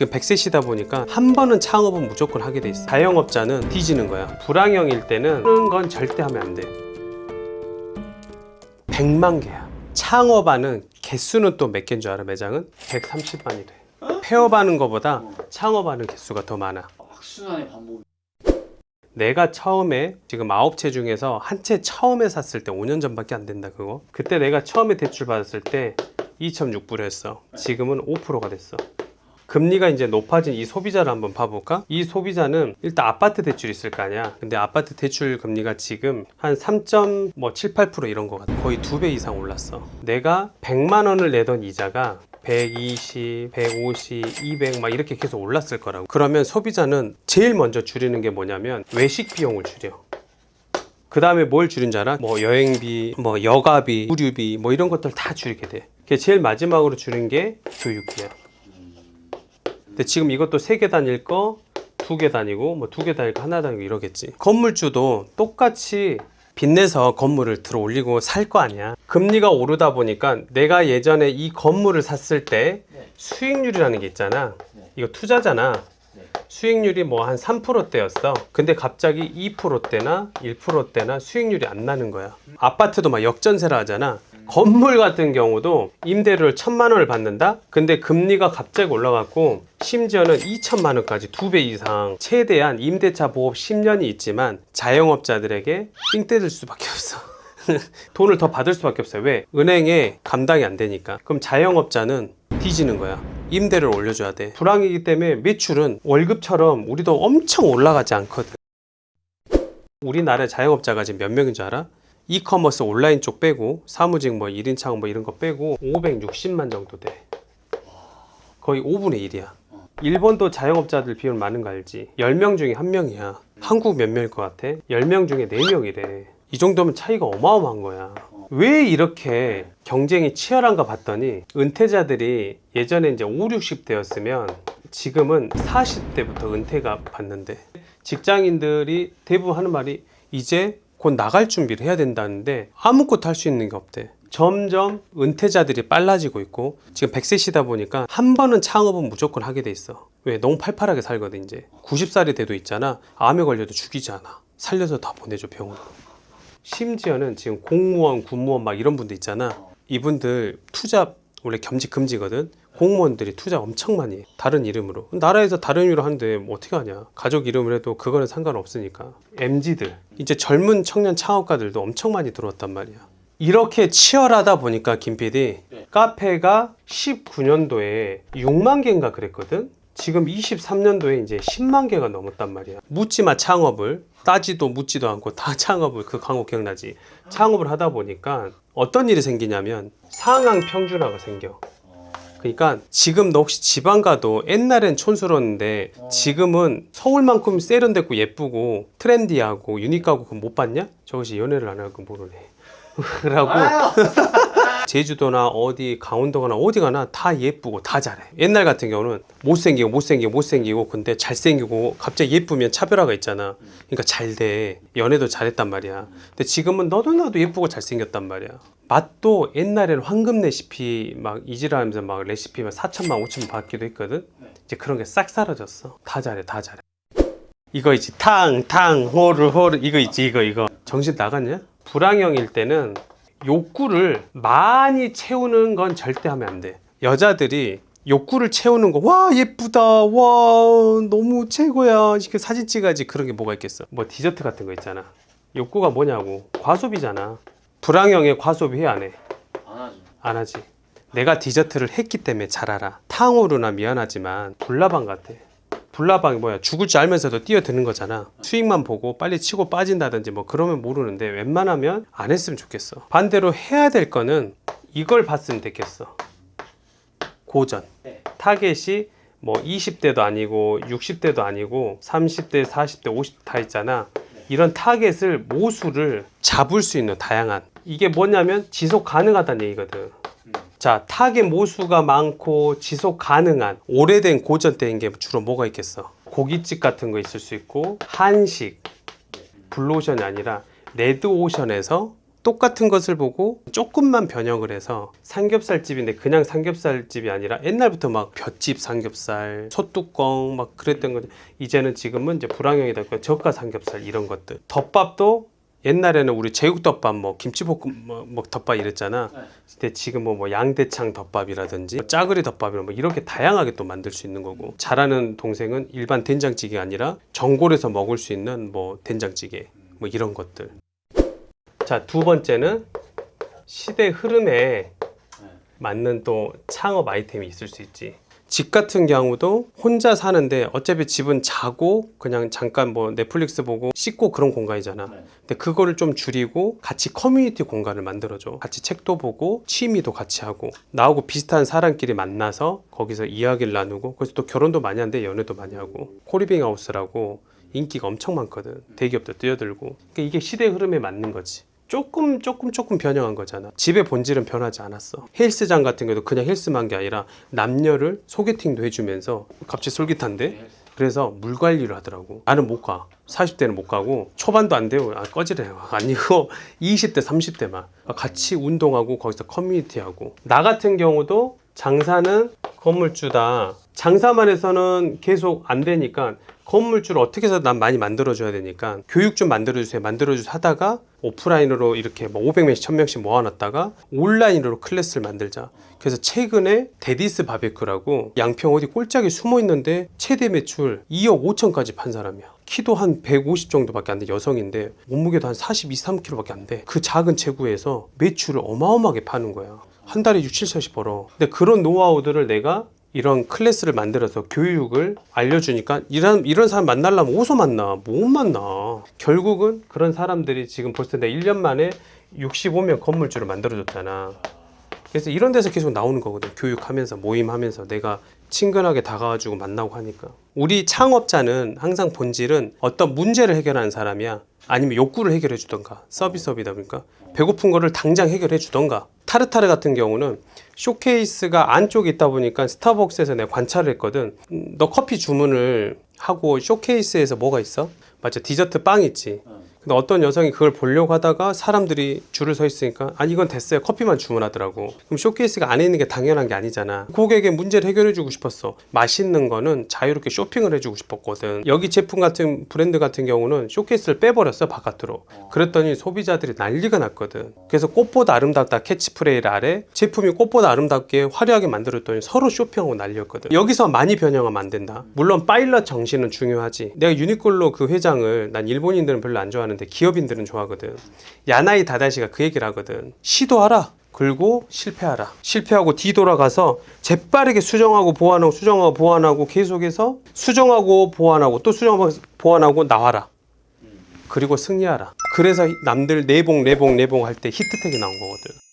지금 100세 시다 보니까 한 번은 창업은 무조건 하게 돼 있어. 자영업자는 뒤지는 거야. 불황형일 때는 그런 건 절대 하면 안 돼. 100만 개야. 창업하는 개수는 또 몇 개인 줄 알아? 매장은 130만이 돼. 폐업하는 거보다 창업하는 개수가 더 많아. 악순환의 반복. 내가 처음에 지금 아홉 채 중에서 한 채 처음에 샀을 때 5년 전밖에 안 된다 그거. 그때 내가 처음에 대출 받았을 때 2.6%였어. 지금은 5%가 됐어. 금리가 이제 높아진 이 소비자를 한번 봐볼까? 이 소비자는 일단 아파트 대출 있을 거 아니야. 근데 아파트 대출 금리가 지금 한 3.78% 이런 거 같아. 거의 두 배 이상 올랐어. 내가 100만 원을 내던 이자가 120, 150, 200 막 이렇게 계속 올랐을 거라고. 그러면 소비자는 제일 먼저 줄이는 게 뭐냐면 외식 비용을 줄여. 그 다음에 뭘 줄인 줄 알아? 뭐 여행비, 뭐 여가비, 의류비 뭐 이런 것들 다 줄이게 돼. 그게 제일 마지막으로 줄인 게 교육비야. 근데 지금 이것도 세 개 다닐 거 두 개 다니고 뭐 두 개 다닐 거 하나 다니고 이러겠지. 건물주도 똑같이 빚내서 건물을 들어 올리고 살 거 아니야. 금리가 오르다 보니까 내가 예전에 이 건물을 샀을 때 네. 수익률이라는 게 있잖아. 네. 이거 투자잖아. 네. 수익률이 뭐 한 3%대였어. 근데 갑자기 2%대나 1%대나 수익률이 안 나는 거야. 아파트도 막 역전세라 하잖아. 건물 같은 경우도 임대료를 천만 원을 받는다? 근데 금리가 갑자기 올라갔고 심지어는 2천만 원까지 두 배 이상 최대한 임대차 보호 10년이 있지만 자영업자들에게 삥 뜯을 수밖에 없어. 돈을 더 받을 수밖에 없어요. 왜? 은행에 감당이 안 되니까. 그럼 자영업자는 뒤지는 거야. 임대를 올려줘야 돼. 불황이기 때문에 매출은 월급처럼 우리도 엄청 올라가지 않거든. 우리나라 자영업자가 지금 몇 명인 줄 알아? 이커머스 온라인 쪽 빼고 사무직 뭐 1인 창업 뭐 이런 거 빼고 560만 정도 돼. 거의 5분의 1이야. 일본도 자영업자들 비율 많은 거 알지? 10명 중에 1명이야. 한국 몇 명일 것 같아? 10명 중에 4명이래. 이 정도면 차이가 어마어마한 거야. 왜 이렇게 경쟁이 치열한가 봤더니 은퇴자들이 예전에 이제 5, 60대였으면 지금은 40대부터 은퇴가 받는데 직장인들이 대부분 하는 말이 이제 곧 나갈 준비를 해야 된다는데 아무것도 할 수 있는 게 없대. 점점 은퇴자들이 빨라지고 있고 지금 100세시다 보니까 한 번은 창업은 무조건 하게 돼 있어. 왜? 너무 팔팔하게 살거든 이제. 90살이 돼도 있잖아. 암에 걸려도 죽이지 않아. 살려서 다 보내줘 병원으로. 심지어는 지금 공무원, 군무원 막 이런 분들 있잖아. 이분들 투자 원래 겸직 금지거든. 공무원들이 투자 엄청 많이 해. 다른 이름으로. 나라에서 다른 이름으로 하는데 뭐 어떻게 하냐. 가족 이름을 해도 그거는 상관없으니까. MZ들. 이제 젊은 청년 창업가들도 엄청 많이 들어왔단 말이야. 이렇게 치열하다 보니까 김 PD 네. 카페가 19년도에 6만 개인가 그랬거든. 지금 23년도에 이제 10만 개가 넘었단 말이야. 묻지마 창업을 따지도 묻지도 않고 다 창업을 그 광고 기억나지? 창업을 하다 보니까 어떤 일이 생기냐면 상황 평준화가 생겨. 그러니까 지금 너 혹시 지방 가도 옛날엔 촌스러웠는데 지금은 서울만큼 세련됐고 예쁘고 트렌디하고 유니크하고 그거 못 봤냐? 저것이 연애를 안 하고 모르네. 라고 제주도나 어디 강원도 가나 어디 가나 다 예쁘고 다 잘해. 옛날 같은 경우는 못생기고 못생기고 못생기고 근데 잘생기고 갑자기 예쁘면 차별화가 있잖아. 그러니까 잘 돼. 연애도 잘했단 말이야. 근데 지금은 너도 나도 예쁘고 잘생겼단 말이야. 맛도 옛날에는 황금 레시피 막 이지라면서 막 레시피 막 4천만 5천만 받기도 했거든. 이제 그런 게 싹 사라졌어. 다 잘해, 다 잘해. 이거 있지 탕, 탕, 호르, 호르 이거 있지 이거 이거 정신 나갔냐? 불황형일 때는 욕구를 많이 채우는 건 절대 하면 안 돼. 여자들이 욕구를 채우는 거, 와, 예쁘다, 와, 너무 최고야. 이렇게 사진 찍어야지. 그런 게 뭐가 있겠어. 뭐 디저트 같은 거 있잖아. 욕구가 뭐냐고. 과소비잖아. 불황형에 과소비 해, 안 해? 안 하죠. 안 하지. 내가 디저트를 했기 때문에 잘 알아. 탕후루나 미안하지만 불나방 같아. 불나방이 뭐야? 죽을 줄 알면서도 뛰어드는 거잖아. 수익만 보고 빨리 치고 빠진다든지 뭐 그러면 모르는데 웬만하면 안 했으면 좋겠어. 반대로 해야 될 거는 이걸 봤으면 됐겠어. 고전. 네. 타겟이 뭐 20대도 아니고 60대도 아니고 30대, 40대, 50다 있잖아. 이런 타겟을 모수를 잡을 수 있는 다양한 이게 뭐냐면 지속 가능하다는 얘기거든. 자, 타겟 모수가 많고 지속 가능한 오래된 고전대인 게 주로 뭐가 있겠어? 고깃집 같은 거 있을 수 있고 한식, 블루오션이 아니라 레드오션에서 똑같은 것을 보고 조금만 변형을 해서 삼겹살집인데 그냥 삼겹살집이 아니라 옛날부터 막 볏집 삼겹살, 소뚜껑 막 그랬던 거 이제는 지금은 이제 불황형이다 보니까 저가 삼겹살 이런 것들. 덮밥도 옛날에는 우리 제육덮밥 뭐 김치볶음 뭐, 뭐 덮밥 이랬잖아. 네. 근데 지금 뭐, 뭐 양대창 덮밥이라든지 뭐 짜그리 덮밥이라 뭐 이렇게 다양하게 또 만들 수 있는 거고 잘하는 동생은 일반 된장찌개 아니라 전골에서 먹을 수 있는 뭐 된장찌개 뭐 이런 것들. 자 두 번째는 시대 흐름에 네. 맞는 또 창업 아이템이 있을 수 있지. 집 같은 경우도 혼자 사는데 어차피 집은 자고 그냥 잠깐 뭐 넷플릭스 보고 씻고 그런 공간이잖아. 네. 근데 그거를 좀 줄이고 같이 커뮤니티 공간을 만들어줘. 같이 책도 보고 취미도 같이 하고 나하고 비슷한 사람끼리 만나서 거기서 이야기를 나누고 그래서 또 결혼도 많이 하는데 연애도 많이 하고 코리빙 하우스라고 인기가 엄청 많거든. 대기업도 뛰어들고. 그러니까 이게 시대 흐름에 맞는 거지. 조금 조금 조금 변형한 거잖아. 집의 본질은 변하지 않았어. 헬스장 같은 경우도 그냥 헬스만 게 아니라 남녀를 소개팅도 해주면서 갑자기 솔깃한데 네. 그래서 물 관리를 하더라고. 나는 못 가. 40대는 못 가고 초반도 안 돼요. 아, 꺼지래요. 아니고 20대, 30대만 같이 운동하고 거기서 커뮤니티하고 나 같은 경우도 장사는 건물주다. 장사만 해서는 계속 안 되니까 건물주를 어떻게 해서 난 많이 만들어줘야 되니까 교육 좀 만들어주세요. 만들어주세요 하다가 오프라인으로 이렇게 뭐 500명씩, 1000명씩 모아놨다가 온라인으로 클래스를 만들자. 그래서 최근에 데디스 바베큐라고 양평 어디 꼴짝에 숨어 있는데 최대 매출 2억 5천까지 판 사람이야. 키도 한 150 정도밖에 안 돼. 여성인데 몸무게도 한 42, 3kg밖에 안 돼. 그 작은 체구에서 매출을 어마어마하게 파는 거야. 한 달에 6, 7천씩 벌어. 근데 그런 노하우들을 내가 이런 클래스를 만들어서 교육을 알려주니까 이런 이런 사람 만나려면 어디서 만나? 못 만나. 결국은 그런 사람들이 지금 벌써 내 1년 만에 65명 건물주를 만들어줬잖아. 그래서 이런 데서 계속 나오는 거거든. 교육하면서 모임하면서 내가 친근하게 다가와주고 만나고 하니까. 우리 창업자는 항상 본질은 어떤 문제를 해결하는 사람이야. 아니면 욕구를 해결해 주던가. 서비스업이다 보니까 배고픈 거를 당장 해결해 주던가. 타르타르 같은 경우는 쇼케이스가 안쪽에 있다 보니까 스타벅스에서 내가 관찰을 했거든. 음, 너 커피 주문을 하고 쇼케이스에서 뭐가 있어? 맞죠. 디저트 빵 있지. 어. 근데 어떤 여성이 그걸 보려고 하다가 사람들이 줄을 서 있으니까 아니 이건 됐어요. 커피만 주문하더라고. 그럼 쇼케이스가 안에 있는 게 당연한 게 아니잖아. 고객의 문제를 해결해 주고 싶었어. 맛있는 거는 자유롭게 쇼핑을 해주고 싶었거든. 여기 제품 같은 브랜드 같은 경우는 쇼케이스를 빼버렸어 바깥으로. 그랬더니 소비자들이 난리가 났거든. 그래서 꽃보다 아름답다 캐치프레이 아래 제품이 꽃보다 아름답게 화려하게 만들었더니 서로 쇼핑하고 난리였거든. 여기서 많이 변형하면 안 된다. 물론 파일럿 정신은 중요하지. 내가 유니클로 그 회장을 난 일본인들은 별로 안 좋아하는데 기업인들은 좋아하거든. 야나이 다다시가 그 얘기를 하거든. 시도하라. 그리고 실패하라. 실패하고 뒤돌아가서 재빠르게 수정하고 보완하고 수정하고 보완하고 계속해서 수정하고 보완하고 또 수정하고 보완하고 나와라. 그리고 승리하라. 그래서 남들 내봉 내봉 내봉 할 때 히트텍이 나온 거거든